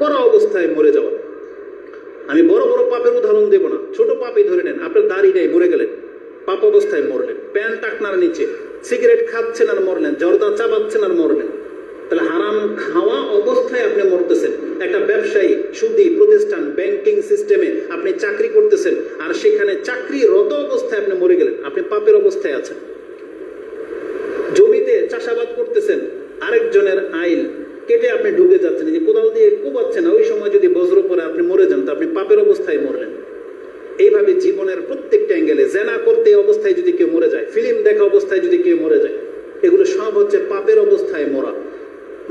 করা অবস্থায় মরে যাওয়া আমি বড় বড় পাপের উদাহরণ দেব না, ছোট পাপই ধরে নেন, আপনার দাড়ি নেই, মরে গেলেন, পাপ অবস্থায় মরলেন, প্যান্ট টাকনার নিচে, সিগারেট খাচ্ছেন আর মরলেন, জর্দা চাবাচ্ছেন আর মরলেন। তাহলে হারাম খাওয়া অবস্থায় আপনি মরতেছেন, একটা ব্যবসায়ী, সুদী প্রতিষ্ঠান, ব্যাংকিং সিস্টেমে আপনি চাকরি করতেছেন, আর সেখানে চাকরিরত অবস্থায় আপনি মরে গেলেন, আপনি পাপের অবস্থায় আছেন। জমিতে চাষাবাদ করতেছেন, আরেকজনের আইল কেটে আপনি ঢুকে যাচ্ছেন যে কোদাল দিয়ে কোবাচ্ছেন, ওই সময় যদি বজ্র পরে আপনি মরে যান, তো আপনি পাপের অবস্থায় মরলেন। এইভাবে জীবনের প্রত্যেকটা অ্যাঙ্গেলে জেনা করতে অবস্থায় যদি কেউ মরে যায়, ফিল্ম দেখা অবস্থায় যদি কেউ মরে যায়, এগুলো সব হচ্ছে পাপের অবস্থায় মরা।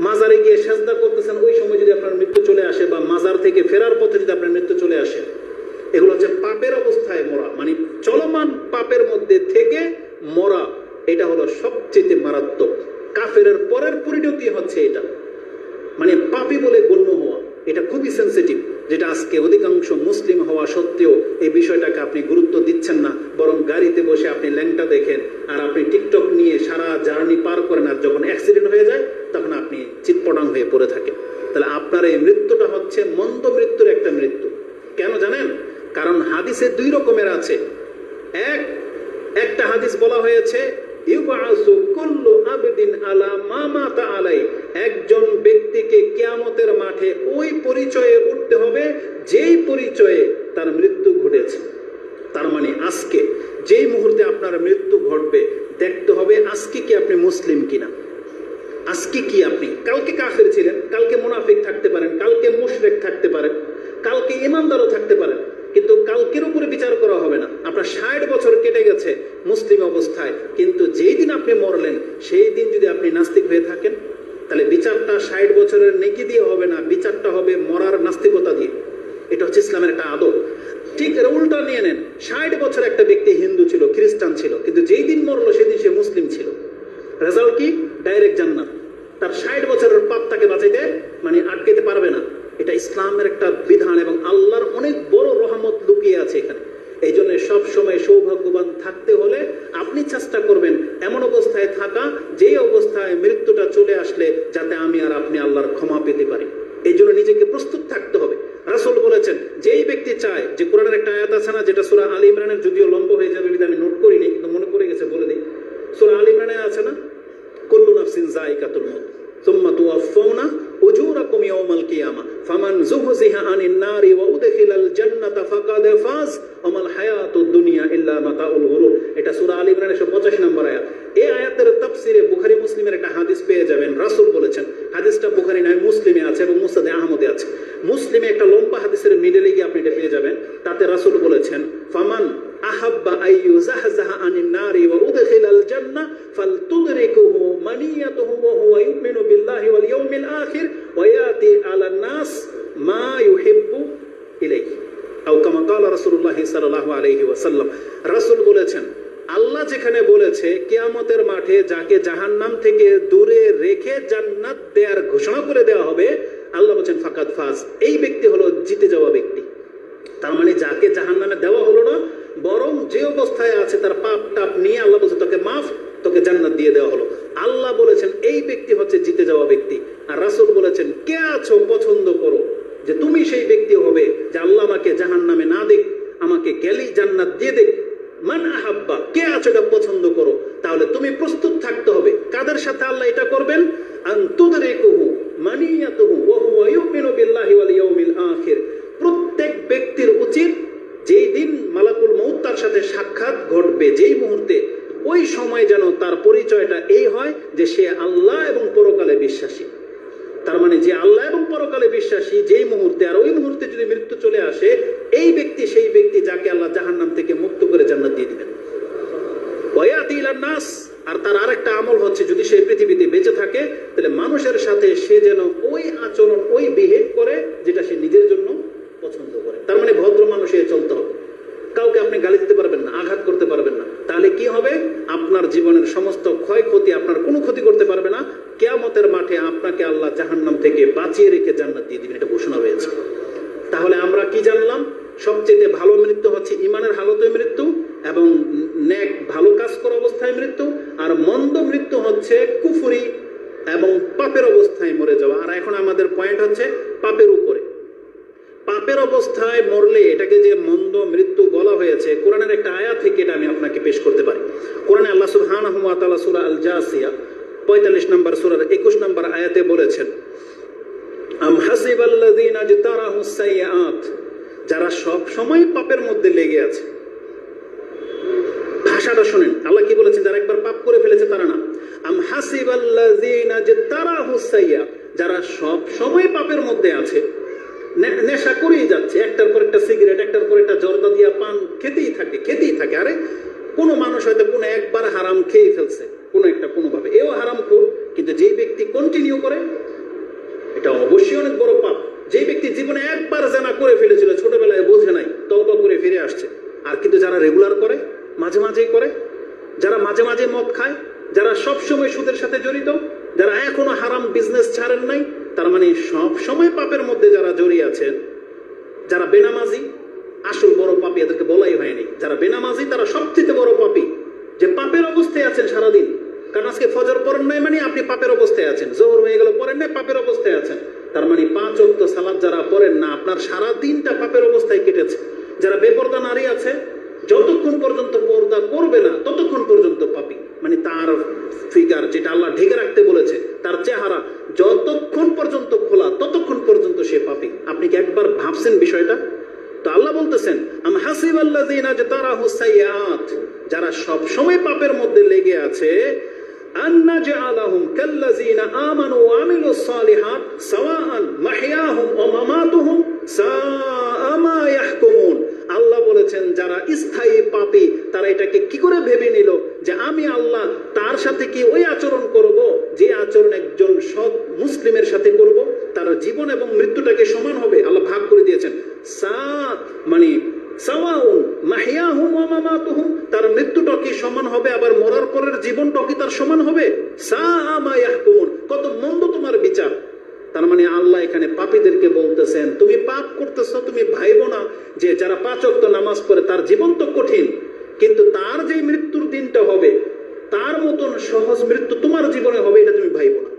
মাজারে গিয়ে সেজদা করতেছেন, ওই সময় যদি আপনার মৃত্যু চলে আসে বা মাজার থেকে ফেরার পথে যদি আপনার মৃত্যু চলে আসে, এগুলো হচ্ছে পাপের অবস্থায় মরা। মানে চলমান পাপের মধ্যে থেকে মরা, এটা হলো সবচেয়ে মারাত্মক। কাফেরের পরের পরিণতি হচ্ছে এটা। মানে পাপি বলে গণ্য হওয়া, এটা খুবই সেন্সিটিভ যেটা আজকে অধিকাংশ মুসলিম হওয়া সত্ত্বেও এই বিষয়টাকে আপনি গুরুত্ব দিচ্ছেন না, বরং গাড়িতে বসে আপনি ল্যাংটা দেখেন, আর আপনি টিকটক নিয়ে সারা জার্নি পার করেন, আর যখন অ্যাক্সিডেন্ট হয়ে যায়, তখন আপনি চিৎপটাং হয়ে পড়ে থাকেন। তাহলে আপনার এই মৃত্যুটা হচ্ছে মন্দ মৃত্যুর একটা মৃত্যু। কেন জানেন? কারণ হাদিসে দুই রকমের আছে। এক, একটা হাদিস বলা হয়েছে ইউবাসু কুল্লু আবদিন আলা মা মাতা আলাই একজন ব্যক্তিকে কিয়ামতের মাঠে ওই পরিচয়ে উঠতে হবে, যেই পরিচয়ে তার মৃত্যু ঘটেছে। তার মানে আজকে যেই মুহূর্তে আপনার মৃত্যু ঘটবে, দেখতে হবে আজকে কি আপনি মুসলিম কিনা। আজকে কি আপনি? কালকে কাফের ছিলেন, কালকে মুনাফিক থাকতে পারেন, কালকে মুশরেক থাকতে পারেন, কালকে ইমানদারও থাকতে পারেন। কিন্তু কালকের উপরে বিচার করা হবে না। আপনার ষাট বছর কেটে গেছে মুসলিম অবস্থায়, কিন্তু যেই দিন আপনি মরলেন, সেই দিন যদি আপনি নাস্তিক হয়ে থাকেন, তাহলে বিচারটা ষাট বছরের নেকি দিয়ে হবে না, বিচারটা হবে মরার নাস্তিকতা দিয়ে। এটা হচ্ছে ইসলামের একটা আদব। ঠিক এর উল্টা নিয়ে নেন, ষাট বছর একটা ব্যক্তি হিন্দু ছিল, খ্রিস্টান ছিল, কিন্তু যেই দিন মরলো, সেদিন সে মুসলিম ছিল। রেজাল্ট কি? ডাইরেক্ট জান্নাত। তার ষাট বছরের পাপ তাকে বাঁচাইতে মানে আটকাইতে পারবে না। এটা ইসলামের একটা বিধান এবং আল্লাহর অনেক বড় রহমত লুকিয়ে আছে এখানে। এই জন্য সবসময় সৌভাগ্যবান থাকতে হলে আপনি চেষ্টা করবেন এমন অবস্থায় থাকা, যেই অবস্থায় মৃত্যুটা চলে আসলে যাতে আমি আর আপনি আল্লাহর ক্ষমা পেতে পারি। এই জন্য নিজেকে প্রস্তুত থাকতে হবে। রাসুল বলেছেন, যেই ব্যক্তি চায়, যে কোরআনের একটা আয়াত আছে না, যেটা সুরা আলী ইমরানের যদিও লম্ব হয়ে যাবে বিধে আমি নোট করিনি, কিন্তু মনে করে গেছে, বলে দিই। সুরা আলী ইমরানে আছে না? কুল্লু নাফসিন যায়িকাতুল মউত, সুম্মা তুওয়াফাউনা উজুরাকুম ইয়াওমাল কিয়ামা ফামান যুহজিহা আনিন নারি ওয়া উদখিলাল জান্নাতা ফাকাদ ফাজ আমাল হায়াতুদ দুনিয়া ইল্লা মাতাউল গুরুর এটা সূরা আলী ইমরানের 185 নম্বর আয়াত। এই আয়াতের তাফসিরে বুখারী মুসলিমের একটা হাদিস পেয়ে যাবেন। রাসূল বলেছেন, হাদিসটা বুখারী নয়, মুসলিমে আছে এবং মুসনাদে আহমদে আছে। মুসলিমে একটা লম্বা হাদিসের মিডলে গিয়ে আপনি এটা পেয়ে যাবেন। তাতে রাসূল বলেছেন, ফামান আহাব্বা আইয়ু জাহজাহা বিল্লাহি ওয়াল আখির নাস মা ইউহিব্বু আও কামা রাসূলুল্লাহ সাল্লাল্লাহু আলাইহি ওয়াসাল্লাম, রাসূল বলেছেন, আল্লাহ যেখানে বলেছে, কিয়ামতের মাঠে যাকে জাহান্নাম থেকে দূরে রেখে জান্নাত দেওয়ার ঘোষণা করে দেওয়া হবে, আল্লাহ বলছেন, ফাকাদ ফাজ। এই ব্যক্তি হলো জিতে যাওয়া ব্যক্তি। তার মানে যাকে জাহান নামে দেওয়া হলো না, বরং যে অবস্থায় আছে তার পাপ টাপ নিয়ে আল্লাহ বলছে, তোকে মাফ, তোকে জান্নাত দিয়ে দেওয়া হলো। আল্লাহ বলেছেন, এই ব্যক্তি হচ্ছে জিতে যাওয়া ব্যক্তি। আর রাসূল বলেছেন, কে আছো, পছন্দ করো, যে তুমি সেই ব্যক্তি হবে যে আল্লাহ আমাকে জাহান নামে না দেখ, আমাকে গেলেই জান্নাত দিয়ে দেখ। মান আহাব্বা, কে আছো এটা পছন্দ করো? তাহলে তুমি প্রস্তুত থাকতে হবে। কাদের সাথে আল্লাহ এটা করবেন? আন্তুদরিকুহু মানিয়াতুহু, ওয়া হুয়া ইউমিনু বিল্লাহি ওয়াল ইয়াউমিল আখির। প্রত্যেক ব্যক্তির উচিত যেই দিন মালাকুল মৌত তার সাথে সাক্ষাৎ ঘটবে, যেই মুহূর্তে ওই সময় যেন তার পরিচয়টা এই হয় যে সে আল্লাহ এবং পরকালে বিশ্বাসী। তার মানে যে আল্লাহ এবং পরকালে বিশ্বাসী, যেই মুহূর্তে আর ওই মুহূর্তে যদি মৃত্যু চলে আসে, এই ব্যক্তি সেই ব্যক্তি যাকে আল্লাহ জাহান্নাম থেকে মুক্ত করে জান্নাত দিয়ে দিবেন। নাস আর তার আরেকটা আমল হচ্ছে যদি সে পৃথিবীতে বেঁচে থাকে, তাহলে মানুষের সাথে সে যেন ওই আচরণ ওই বিহেভ করে, যেটা সে নিজের জন্য পছন্দ করে। তার মানে ভদ্র মানুষে চলতে হবে। কাউকে আপনি গালি দিতে পারবেন না, আঘাত করতে পারবেন না। তাহলে কি হবে? আপনার জীবনের সমস্ত ক্ষয়ক্ষতি, আপনার কোনো ক্ষতি করতে পারবে না। কেয়ামতের মাঠে আপনাকে আল্লাহ জাহান্নাম থেকে বাঁচিয়ে রেখে জান্নাত দিয়ে দিবেন, এটা ঘোষণা হয়েছে তাহলে আমরা কি জানলাম? সবচেয়ে ভালো মৃত্যু হচ্ছে ইমানের হালতে মৃত্যু এবং নেক, ভালো কাজ করা অবস্থায় মৃত্যু, আর মন্দ মৃত্যু হচ্ছে কুফুরি এবং পাপের অবস্থায় মরে যাওয়া। আর এখন আমাদের পয়েন্ট হচ্ছে পাপের উপরে। পাপের অবস্থায় মরলে এটাকে যে মন্দ মৃত্যু বলা হয়েছে, কোরআনের একটা আয়া থেকে এটা আমি আপনাকে পেশ করতে পারি। কোরআনে আল্লাহ সুবহানাহু ওয়া তাআলা সূরা আল জাসিয়া 45 নম্বর সুরার একুশ নম্বর আয়াতে বলেছেন, আম ইজতারাহুস সাইয়্যাত যারা সব সময় পাপের মধ্যে লেগে আছে। ভাষাটা শুনেন, আল্লাহ কি বলেছেন? যারা একবার পাপ করে ফেলেছে তারা না। আম হাসিবাল্লাযীনা ইজতারাহুস সাইয়্যাত যারা সব সময় পাপের মধ্যে আছে নেশা করেই যাচ্ছে। একটার পর একটা সিগারেট একটার পর একটা জর্দা দিয়া পান খেতেই থাকে খেতেই থাকে। আরে, কোনো মানুষ হয়তো কোনো একবার হারাম খেয়ে ফেলছে, কোনো একটা, কোনোভাবে। এও হারাম খোর কিন্তু যেই ব্যক্তি কন্টিনিউ করে, এটা অবশ্যই অনেক বড় পাপ। যেই ব্যক্তি জীবনে একবার জানা করে ফেলেছিল, ছোটবেলায় বোঝে নাই তবা করে ফিরে আসছে। আর কিন্তু যারা রেগুলার করে, মাঝে মাঝেই করে, যারা মাঝে মাঝে মদ খায়, যারা সবসময় সুদের সাথে জড়িত, যারা এখনও হারাম বিজনেস ছাড়েন নাই তার মানে সব সময় পাপের মধ্যে যারা জড়িয়ে আছেন, যারা বেনামাজি, আসল বড় পাপি এদেরকে বলাই হয়নি। যারা বেনামাজি, তারা সবচেয়ে বড় পাপি, যে পাপের অবস্থায় আছেন সারাদিন। কারণ আজকে ফজর পড়েন নাই মানে আপনি পাপের অবস্থায় আছেন। জোহর হয়ে গেল, পড়েন নাই, পাপের অবস্থায় আছেন। তার মানে পাঁচ অক্ত সালাদ যারা পড়েন না, আপনার সারা দিনটা পাপের অবস্থায় কেটেছে। যারা বেপর্দা নারী আছে, যতক্ষণ পর্যন্ত পর্দা করবে না, ততক্ষণ পর্যন্ত পাপি। মানে তার ফিগার যেটা আল্লাহ ঢেকে রাখতে বলেছে, তার চেহারা যতক্ষণ পর্যন্ত খোলা, ততক্ষণ পর্যন্ত সে পাপি। আপনি কি একবার ভাবছেন বিষয়টা? তো আল্লাহ বলতেছেন, আম সাইয়্যাত যারা সব সময় পাপের মধ্যে লেগে আছে আন্না কাল্লাযীনা আমানু ওয়া আমিলুস সালিহাত মামাতুহুম ইয়াহকুমুন আল্লাহ বলেছেন, যারা স্থায়ী পাপী, তারা এটাকে কি করে ভেবে নিল যে আমি আল্লাহ, তার সাথে কি ওই আচরণ কি সমান হবে? আবার মরার পরের জীবনটা কি তার সমান হবে? কত মন্দ তোমার বিচার। তার মানে আল্লাহ এখানে পাপীদেরকে বলতেছেন, তুমি পাপ করতেছ, তুমি ভাইব না যে যারা পাঁচ ওয়াক্ত নামাজ পড়ে তার জীবন তো কঠিন, কিন্তু তার যে মৃত্যুর দিনটা হবে, তার মতন সহজ মৃত্যু তোমার জীবনে হবে, এটা তুমি ভাইব না।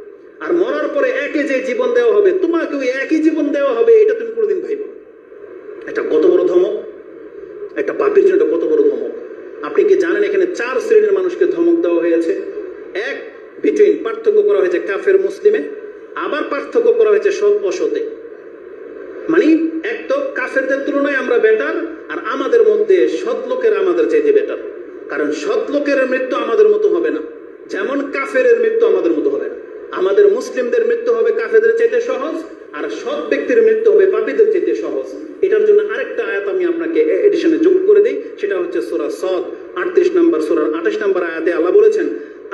আর মরার পরে একে যে জীবন দেওয়া হবে তোমাকে ওই একই জীবন দেওয়া হবে, এটা তুমি কোনোদিন ভাইব না। এটা কত বড় ধমক? একটা পাপের জন্য কত বড় ধমক? আপনি কি জানেন এখানে চার শ্রেণির মানুষকে ধমক দেওয়া হয়েছে? এক বিটুইন পার্থক্য করা হয়েছে কাফের, মুসলিমে। আবার পার্থক্য করা হয়েছে সৎ, অসতে। মানে এক তো কাফেরদের তুলনায় আমরা বেটার আর আমাদের মধ্যে সৎ লোকের আমাদের চাইতে বেটার কারণ সৎ লোকের মৃত্যু আমাদের মতো হবে না। যেমন কাফের মৃত্যু আমাদের মতো হবে না। আমাদের মুসলিমদের মৃত্যু হবে কাফেরদের চাইতে সহজ, আর সৎ ব্যক্তির মৃত্যু হবে পাপীদের চাইতে সহজ। এটার জন্য আরেকটা আয়াত আমি আপনাকে এডিশনে যোগ করে দিই, সেটা হচ্ছে সোরা সদ। আটত্রিশ নম্বর সোরার আঠাশ নম্বর আয়াতে আল্লাহ বলেছেন,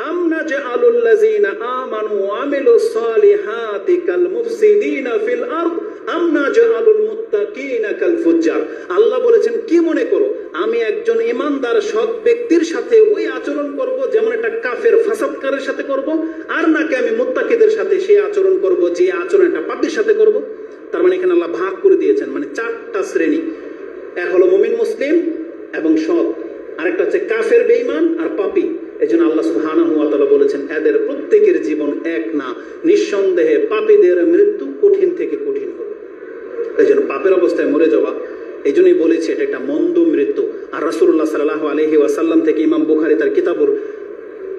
আমনা জাআলুল্লাযীনা আমানু ওয়া আমিলুস সালিহাতি কাল মুফসিদিনা ফিল আরদ, আমনা জাআলুল মুত্তাকিনা কাল ফুজ্জার। আল্লাহ বলেছেন, কি মনে করো, আমি একজন ইমানদার সৎ ব্যক্তির সাথে ওই আচরণ করব যেমন একটা কাফের ফাসাদকারের সাথে করব, আর নাকি আমি মুত্তাকিদের সাথে সেই আচরণ করব, যে আচরণ একটা পাপীর সাথে করব? তার মানে এখানে আল্লাহ ভাগ করে দিয়েছেন মানে চারটা শ্রেণি। এক হলো মুমিন, মুসলিম এবং সৎ। আরেকটা হচ্ছে কাফের বেঈমান আর পাপী। এই জন্য আল্লাহ তাআলা বলেছেন, এদের প্রত্যেকের জীবন এক না। নিঃসন্দেহে পাপীদের মৃত্যু কঠিন থেকে কঠিন হবে। এই জন্য পাপের অবস্থায় মরে যাওয়া এই জন্যই বলেছি এটা একটা মন্দ মৃত্যু। আর রাসূলুল্লাহ সাল্লাল্লাহু আলাইহি ওয়াসাল্লাম থেকে ইমাম বুখারী তার কিতাবুর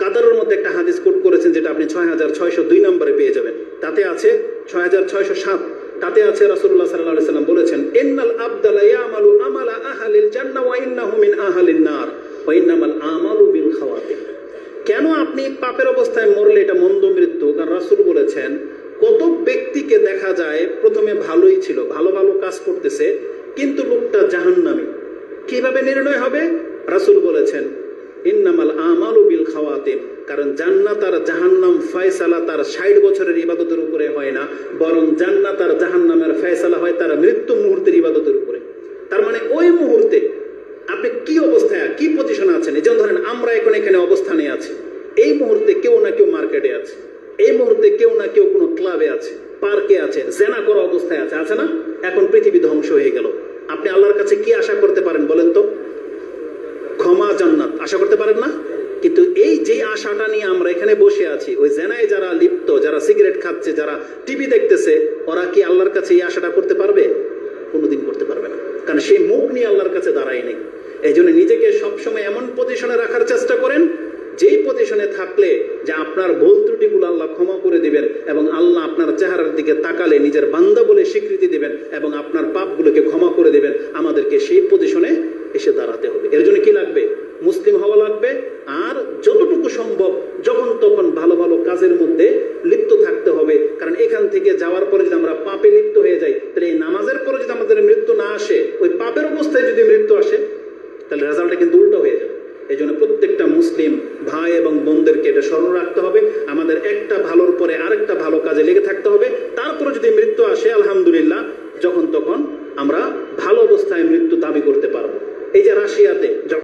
কাদারের মধ্যে একটা হাদিস কোট করেছেন, যেটা আপনি ছয় হাজার ছয়শো দুই নম্বরে পেয়ে যাবেন। তাতে আছে ছয় হাজার ছয়শো সাত তাতে আছে রাসূলুল্লাহ সাল্লাল্লাহু সাল্লাম বলেছেন, ইন্নাল আবদালা ইয়ামালু আমালা আহলিল জান্নাহ ওয়া ইন্নাহু মিন আহলিন নার ওয়া ইন্নামাল আমালু বিল খাওয়াতিম কেন আপনি পাপের অবস্থায় মরলে এটা মন্দ মৃত্যু? কারণ রাসূল বলেছেন, কত ব্যক্তিকে দেখা যায় প্রথমে ভালোই ছিল, ভালো ভালো কাজ করতেছে, কিন্তু লোকটা জাহান্নামী। কীভাবে নির্ণয় হবে? রাসূল বলেছেন, ইন্নামাল আমালু বিল খাওয়াতিম কারণ জান্নাত আর জাহান্নাম ফয়সালা তার ষাট বছরের ইবাদতের উপরে হয় না, বরং জান্নাত আর জাহান্নামের ফয়সালা হয় তার মৃত্যু মুহূর্তের ইবাদতের উপরে। তার মানে ওই মুহূর্তে আপনি কি অবস্থায়, কি পজিশনে আছেন? এই যেমন ধরেন আমরা এখন এখানে অবস্থানে আছি। এই মুহূর্তে কেউ না কেউ মার্কেটে আছে। এই মুহূর্তে কেউ না কেউ কোনো ক্লাবে আছে, পার্কে আছে, জেনা করা অবস্থায় আছে। আছে না? এখন পৃথিবী ধ্বংস হয়ে গেল। আপনি আল্লাহর কাছে কি আশা করতে পারেন বলেন তো? ক্ষমা জান্নাত। আশা করতে পারেন না? কিন্তু এই যে আশাটা নিয়ে আমরা এখানে বসে আছি, ওই জেনায় যারা লিপ্ত, যারা সিগারেট খাচ্ছে, যারা টিভি দেখতেছে, ওরা কি আল্লাহর কাছে এই আশাটা করতে পারবে? কোনোদিন করতে পারবে না। কারণ সেই মুখ নিয়ে আল্লাহর কাছে দাঁড়ায় নেই। এই জন্য নিজেকে সবসময় এমন পজিশনে রাখার চেষ্টা করেন, যেই পজিশনে থাকলে যে আপনার ভুল ত্রুটিগুলো আল্লাহ ক্ষমা করে দিবেন এবং আল্লাহ আপনার চেহারার দিকে তাকালে নিজের বান্দা বলে স্বীকৃতি দিবেন এবং আপনার পাপগুলোকে ক্ষমা করে দিবেন, আমাদেরকে সেই পজিশনে এসে দাঁড়াতে হবে। এর জন্য কি লাগবে মুসলিম হওয়া লাগবে আর যতটুকু সম্ভব যখন তখন ভালো ভালো কাজের মধ্যে লিপ্ত থাকতে হবে কারণ এখান থেকে যাওয়ার পরে যদি আমরা পাপে লিপ্ত হয়ে যাই তাহলে এই নামাজের পরে যদি আমাদের মৃত্যু না আসে ওই পাপের অবস্থায় যদি মৃত্যু আসে তাহলে রেজাল্টটা কিন্তু উল্টো হয়ে যাবে। এই জন্য প্রত্যেকটা মুসলিম ভাই এবং বোনদেরকে এটা স্মরণ রাখতে হবে। আমাদের একটা ভালোর পরে আরেকটা ভালো কাজে লেগে থাকতে হবে।